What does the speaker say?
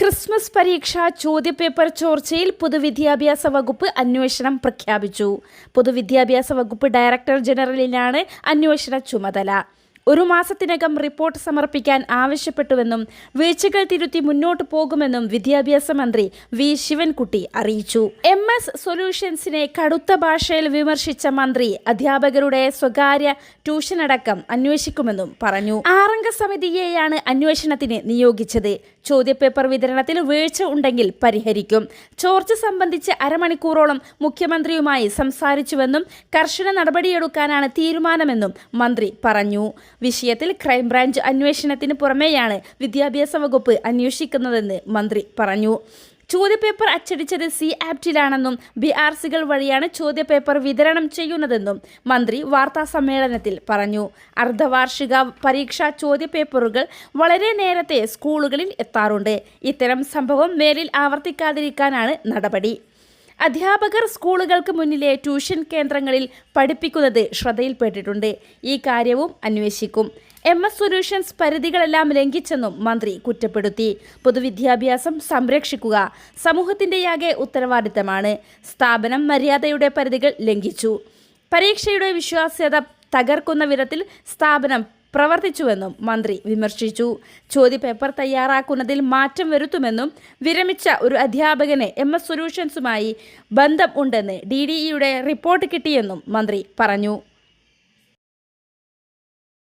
Christmas പരീക്ഷ ചോദ്യപേപ്പർ ചോർച്ചയിൽ പൊതുവിദ്യാഭ്യാസ വകുപ്പ് അന്വേഷണം പ്രഖ്യാപിച്ചു. പൊതുവിദ്യാഭ്യാസ വകുപ്പ് ഡയറക്ടർ ജനറലിനാണ് അന്വേഷണ ചുമതല. ഒരു മാസത്തിനകം റിപ്പോർട്ട് സമർപ്പിക്കാൻ ആവശ്യപ്പെട്ടുവെന്നും വീഴ്ചകൾ തിരുത്തി മുന്നോട്ടു പോകുമെന്നും വിദ്യാഭ്യാസ മന്ത്രി വി. ശിവൻകുട്ടി അറിയിച്ചു. എം എസ് സൊല്യൂഷൻസിനെ കടുത്ത ഭാഷയിൽ വിമർശിച്ച മന്ത്രി അധ്യാപകരുടെ സ്വകാര്യ ട്യൂഷൻ അടക്കം അന്വേഷിക്കുമെന്നും പറഞ്ഞു. ആറംഗ സമിതിയെയാണ് അന്വേഷണത്തിന് നിയോഗിച്ചത്. ചോദ്യപേപ്പർ വിതരണത്തിൽ വീഴ്ച ഉണ്ടെങ്കിൽ പരിഹരിക്കും. ചോർച്ച സംബന്ധിച്ച് അരമണിക്കൂറോളം മുഖ്യമന്ത്രിയുമായി സംസാരിച്ചുവെന്നും കർശന നടപടിയെടുക്കാനാണ് തീരുമാനമെന്നും മന്ത്രി പറഞ്ഞു. വിഷയത്തിൽ ക്രൈംബ്രാഞ്ച് അന്വേഷണത്തിന് പുറമെയാണ് വിദ്യാഭ്യാസ വകുപ്പ് അന്വേഷിക്കുന്നതെന്ന് മന്ത്രി പറഞ്ഞു. ചോദ്യപേപ്പർ അച്ചടിച്ചത് സി ആപ്റ്റിലാണെന്നും ബി ആർ സികൾ വഴിയാണ് ചോദ്യപേപ്പർ വിതരണം ചെയ്യുന്നതെന്നും മന്ത്രി വാർത്താ സമ്മേളനത്തിൽ പറഞ്ഞു. അർദ്ധവാർഷിക പരീക്ഷാ ചോദ്യപേപ്പറുകൾ വളരെ നേരത്തെ സ്കൂളുകളിൽ എത്താറുണ്ട്. ഇത്തരം സംഭവം മേലിൽ ആവർത്തിക്കാതിരിക്കാനാണ് നടപടി. അധ്യാപകർ സ്കൂളുകൾക്ക് മുന്നിലെ ട്യൂഷൻ കേന്ദ്രങ്ങളിൽ പഠിപ്പിക്കുന്നത് ശ്രദ്ധയിൽപ്പെട്ടിട്ടുണ്ട്. ഈ കാര്യവും അന്വേഷിക്കും. എം എസ് സൊല്യൂഷൻസ് പരിധികളെല്ലാം ലംഘിച്ചെന്നും മന്ത്രി കുറ്റപ്പെടുത്തി. പൊതുവിദ്യാഭ്യാസം സംരക്ഷിക്കുക സമൂഹത്തിന്റെയാകെ ഉത്തരവാദിത്തമാണ്. സ്ഥാപനം മര്യാദയുടെ പരിധികൾ ലംഘിച്ചു. പരീക്ഷയുടെ വിശ്വാസ്യത തകർക്കുന്ന വിധത്തിൽ സ്ഥാപനം പ്രവർത്തിച്ചുവെന്നും മന്ത്രി വിമർശിച്ചു. ചോദ്യപേപ്പർ തയ്യാറാക്കുന്നതിൽ മാറ്റം വരുത്തുമെന്നും വിരമിച്ച ഒരു അധ്യാപകനെ എം എസ് സൊല്യൂഷൻസുമായി ബന്ധം ഉണ്ടെന്ന് ഡി ഡി ഇയുടെ റിപ്പോർട്ട് കിട്ടിയെന്നും മന്ത്രി പറഞ്ഞു.